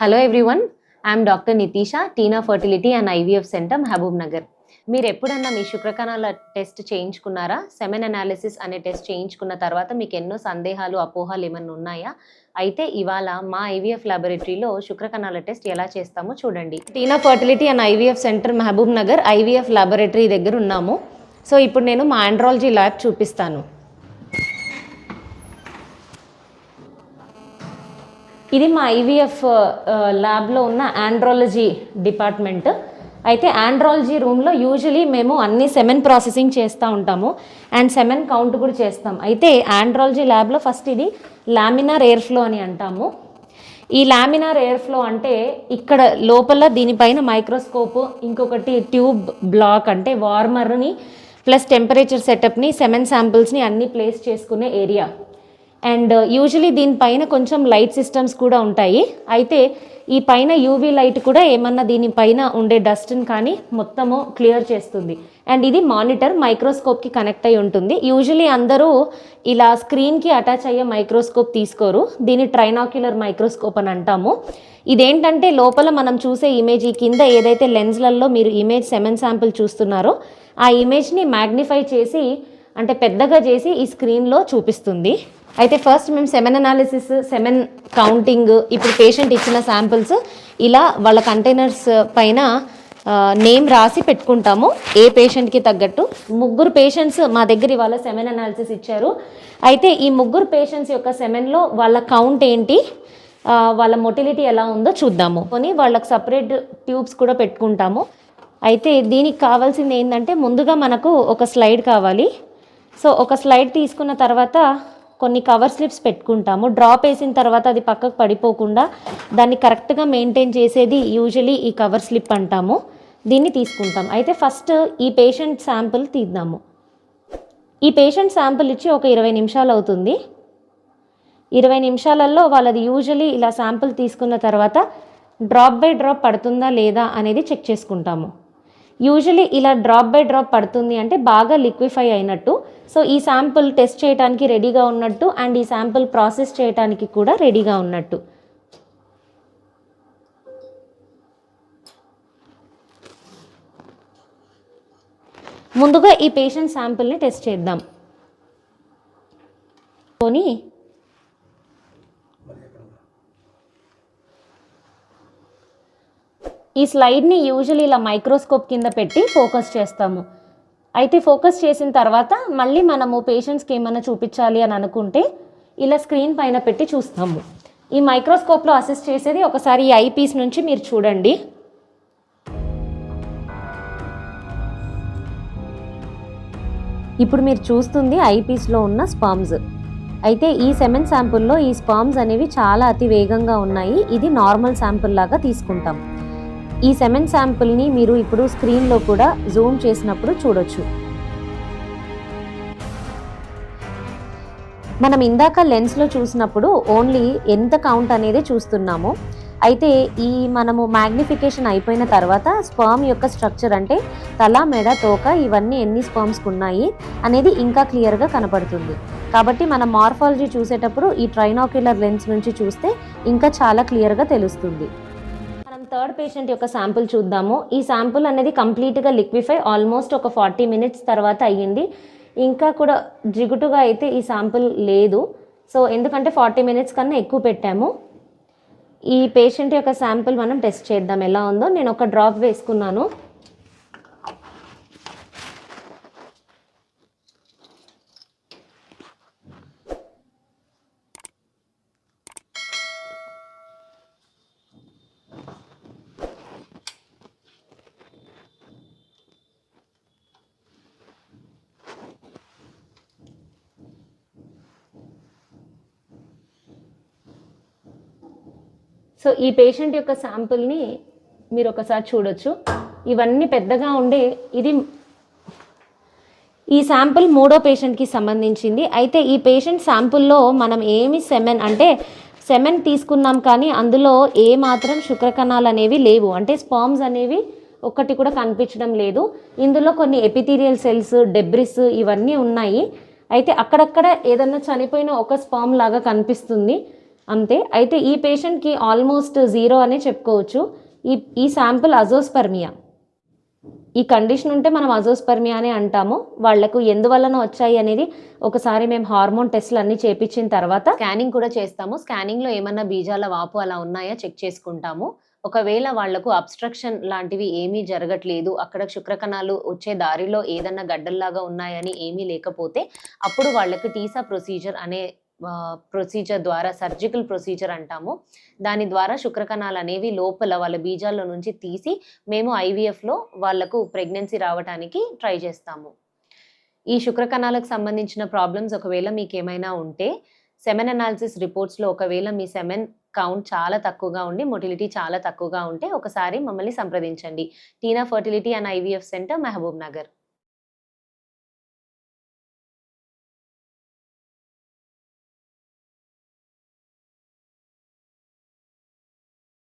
Hello everyone I'm doctor Nithisha Teena fertility and IVF centre Mahabub Nagar మీరు ఎప్పుడన్నా మీ శుక్రకణాల టెస్ట్ చేయించుకున్నారా? సెమెన్ అనాలిసిస్ అనే టెస్ట్ చేయించుకున్న తర్వాత మీకు ఎన్నో సందేహాలు అపోహాలు ఏమన్నా ఉన్నాయా? అయితే ఇవాళ మా ఐవీఎఫ్ ల్యాబొరేటరీలో శుక్రకణాల టెస్ట్ ఎలా చేస్తామో చూడండి. Teena fertility and IVF centre Mahabubnagar IVF laboratory దగ్గర ఉన్నాము. సో ఇప్పుడు నేను మా ఆండ్రాలజీ ల్యాబ్ చూపిస్తాను. ఇది మా ఐవీఎఫ్ ల్యాబ్లో ఉన్న ఆండ్రాలజీ డిపార్ట్మెంట్. అయితే ఆండ్రాలజీ రూమ్లో యూజువలీ మేము అన్ని సెమెన్ ప్రాసెసింగ్ చేస్తూ ఉంటాము అండ్ సెమెన్ కౌంట్ కూడా చేస్తాం. అయితే ఆండ్రాలజీ ల్యాబ్లో ఫస్ట్ ఇది లామినార్ ఎయిర్ ఫ్లో అని అంటాము. ఈ లామినార్ ఎయిర్ ఫ్లో అంటే ఇక్కడ లోపల దీనిపైన మైక్రోస్కోప్ ఇంకొకటి ట్యూబ్ బ్లాక్ అంటే వార్మర్ని ప్లస్ టెంపరేచర్ సెటప్ని సెమెన్ శాంపిల్స్ని అన్ని ప్లేస్ చేసుకునే ఏరియా. అండ్ uh, యూజువలీ దీనిపైన కొంచెం లైట్ సిస్టమ్స్ కూడా ఉంటాయి. అయితే ఈ పైన యూవీ లైట్ కూడా ఏమన్నా దీనిపైన ఉండే డస్ట్ని కానీ మొత్తము క్లియర్ చేస్తుంది. అండ్ ఇది మానిటర్ మైక్రోస్కోప్కి కనెక్ట్ అయి ఉంటుంది. యూజువలీ అందరూ ఇలా స్క్రీన్కి అటాచ్ అయ్యే మైక్రోస్కోప్ తీసుకోరు. దీన్ని ట్రైనాక్యులర్ మైక్రోస్కోప్ అని అంటాము. ఇదేంటంటే లోపల మనం చూసే ఇమేజ్ ఈ కింద ఏదైతే లెన్స్లలో మీరు ఇమేజ్ సెమెన్ శాంపుల్ చూస్తున్నారో ఆ ఇమేజ్ని మ్యాగ్నిఫై చేసి అంటే పెద్దగా చేసి ఈ స్క్రీన్లో చూపిస్తుంది. అయితే ఫస్ట్ మేము సెమెన్ అనాలిసిస్ సెమెన్ కౌంటింగ్ ఇప్పుడు పేషెంట్ ఇచ్చిన శాంపిల్స్ ఇలా వాళ్ళ కంటైనర్స్ పైన నేమ్ రాసి పెట్టుకుంటాము. ఏ పేషెంట్కి తగ్గట్టు. ముగ్గురు పేషెంట్స్ మా దగ్గర ఇవాళ సెమెన్ అనాలిసిస్ ఇచ్చారు. అయితే ఈ ముగ్గురు పేషెంట్స్ యొక్క సెమెన్లో వాళ్ళ కౌంట్ ఏంటి? వాళ్ళ మొటిలిటీ ఎలా ఉందో చూద్దాము. కొని వాళ్ళకి సపరేట్ ట్యూబ్స్ కూడా పెట్టుకుంటాము. అయితే దీనికి కావాల్సింది ఏంటంటే ముందుగా మనకు ఒక స్లైడ్ కావాలి. సో ఒక స్లైడ్ తీసుకున్న తర్వాత కొన్ని కవర్ స్లిప్స్ పెట్టుకుంటాము. డ్రాప్ వేసిన తర్వాత అది పక్కకు పడిపోకుండా దాన్ని కరెక్ట్గా మెయింటైన్ చేసేది యూజువలీ ఈ కవర్ స్లిప్ అంటాము. దీన్ని తీసుకుంటాం. అయితే ఫస్ట్ ఈ పేషెంట్ శాంపుల్ తీద్దాము. ఈ పేషెంట్ శాంపుల్ ఇచ్చి ఒక ఇరవై నిమిషాలు అవుతుంది. ఇరవై నిమిషాలలో వాళ్ళది యూజువలీ ఇలా శాంపుల్ తీసుకున్న తర్వాత డ్రాప్ బై డ్రాప్ పడుతుందా లేదా అనేది చెక్ చేసుకుంటాము. యూజువలీ ఇలా డ్రాప్ బై డ్రాప్ పడుతుంది అంటే బాగా లిక్విఫై అయినట్టు. సో ఈ శాంపుల్ టెస్ట్ చేయడానికి రెడీగా ఉన్నట్టు అండ్ ఈ శాంపుల్ ప్రాసెస్ చేయడానికి కూడా రెడీగా ఉన్నట్టు. ముందుగా ఈ పేషెంట్ శాంపుల్ని టెస్ట్ చేద్దాం. కొని ఈ స్లైడ్ని యూజువల్లీ ఇలా మైక్రోస్కోప్ కింద పెట్టి ఫోకస్ చేస్తాము. అయితే ఫోకస్ చేసిన తర్వాత మళ్ళీ మనము పేషెంట్స్కి ఏమైనా చూపించాలి అని అనుకుంటే ఇలా స్క్రీన్ పైన పెట్టి చూస్తాము. ఈ మైక్రోస్కోప్లో అసిస్ట్ చేసేది ఒకసారి ఈ ఐపీస్ నుంచి మీరు చూడండి. ఇప్పుడు మీరు చూస్తుంది ఐపీస్లో ఉన్న స్పామ్స్. అయితే ఈ సెమెన్ శాంపుల్లో ఈ స్పామ్స్ అనేవి చాలా అతి వేగంగా ఉన్నాయి. ఇది నార్మల్ శాంపుల్ లాగా తీసుకుంటాం. ఈ సెమెన్ శాంపుల్ని మీరు ఇప్పుడు స్క్రీన్లో కూడా జూమ్ చేసినప్పుడు చూడొచ్చు. మనం ఇందాక లెన్స్లో చూసినప్పుడు ఓన్లీ ఎంత కౌంట్ అనేది చూస్తున్నాము. అయితే ఈ మనము మ్యాగ్నిఫికేషన్ అయిపోయిన తర్వాత స్పర్మ్ యొక్క స్ట్రక్చర్ అంటే తల మెడ తోక ఇవన్నీ ఎన్ని స్పర్మ్స్కి ఉన్నాయి అనేది ఇంకా క్లియర్గా కనపడుతుంది. కాబట్టి మనం మార్ఫాలజీ చూసేటప్పుడు ఈ ట్రైనాక్యులర్ లెన్స్ నుంచి చూస్తే ఇంకా చాలా క్లియర్గా తెలుస్తుంది. థర్డ్ పేషెంట్ యొక్క శాంపుల్ చూద్దాము. ఈ శాంపుల్ అనేది కంప్లీట్గా లిక్విఫై ఆల్మోస్ట్ ఒక ఫార్టీ మినిట్స్ తర్వాత అయ్యింది. ఇంకా కూడా జిగుటుగా అయితే ఈ శాంపుల్ లేదు. సో ఎందుకంటే ఫార్టీ మినిట్స్ కన్నా ఎక్కువ పెట్టాము. ఈ పేషెంట్ యొక్క శాంపుల్ మనం టెస్ట్ చేద్దాం ఎలా ఉందో. నేను ఒక డ్రాప్ వేసుకున్నాను. సో ఈ పేషెంట్ యొక్క శాంపుల్ని మీరు ఒకసారి చూడొచ్చు. ఇవన్నీ పెద్దగా ఉండే ఇది ఈ శాంపుల్ మూడో పేషెంట్కి సంబంధించింది. అయితే ఈ పేషెంట్ శాంపుల్లో మనం ఏమి సెమెన్ అంటే సెమెన్ తీసుకున్నాం కానీ అందులో ఏ మాత్రం శుక్రకణాలు అనేవి లేవు. అంటే స్పామ్స్ అనేవి ఒక్కటి కూడా కనిపించడం లేదు. ఇందులో కొన్ని ఎపిథీరియల్ సెల్స్ డెబ్రిస్ ఇవన్నీ ఉన్నాయి. అయితే అక్కడక్కడ ఏదన్నా చనిపోయిన ఒక స్పామ్ లాగా కనిపిస్తుంది. అంతే. అయితే ఈ పేషెంట్కి ఆల్మోస్ట్ జీరో అనే చెప్పుకోవచ్చు. ఈ ఈ శాంపుల్ అజోస్పర్మియా. ఈ కండిషన్ ఉంటే మనం అజోస్పర్మియా అని అంటాము. వాళ్ళకు ఎందువలన వచ్చాయి అనేది ఒకసారి మేము హార్మోన్ టెస్ట్లు అన్ని చేపించిన తర్వాత స్కానింగ్ కూడా చేస్తాము. స్కానింగ్లో ఏమన్నా బీజాల వాపు అలా ఉన్నాయా చెక్ చేసుకుంటాము. ఒకవేళ వాళ్ళకు అబ్స్ట్రక్షన్ లాంటివి ఏమీ జరగట్లేదు అక్కడ శుక్రకణాలు వచ్చే దారిలో ఏదన్నా గడ్డల్లాగా ఉన్నాయని ఏమీ లేకపోతే అప్పుడు వాళ్ళకి టీసా ప్రొసీజర్ అనే ప్రొసీజర్ ద్వారా సర్జికల్ ప్రొసీజర్ అంటాము. దాని ద్వారా శుక్రకణాలు అనేవి లోపల వాళ్ళ బీజాల్లో నుంచి తీసి మేము ఐవీఎఫ్లో వాళ్ళకు ప్రెగ్నెన్సీ రావడానికి ట్రై చేస్తాము. ఈ శుక్రకణాలకు సంబంధించిన ప్రాబ్లమ్స్ ఒకవేళ మీకు ఏమైనా ఉంటే సెమెన్ అనాలిసిస్ రిపోర్ట్స్లో ఒకవేళ మీ సెమెన్ కౌంట్ చాలా తక్కువగా ఉండి మొటిలిటీ చాలా తక్కువగా ఉంటే ఒకసారి మమ్మల్ని సంప్రదించండి. Teena fertility and IVF centre Mahabubnagar.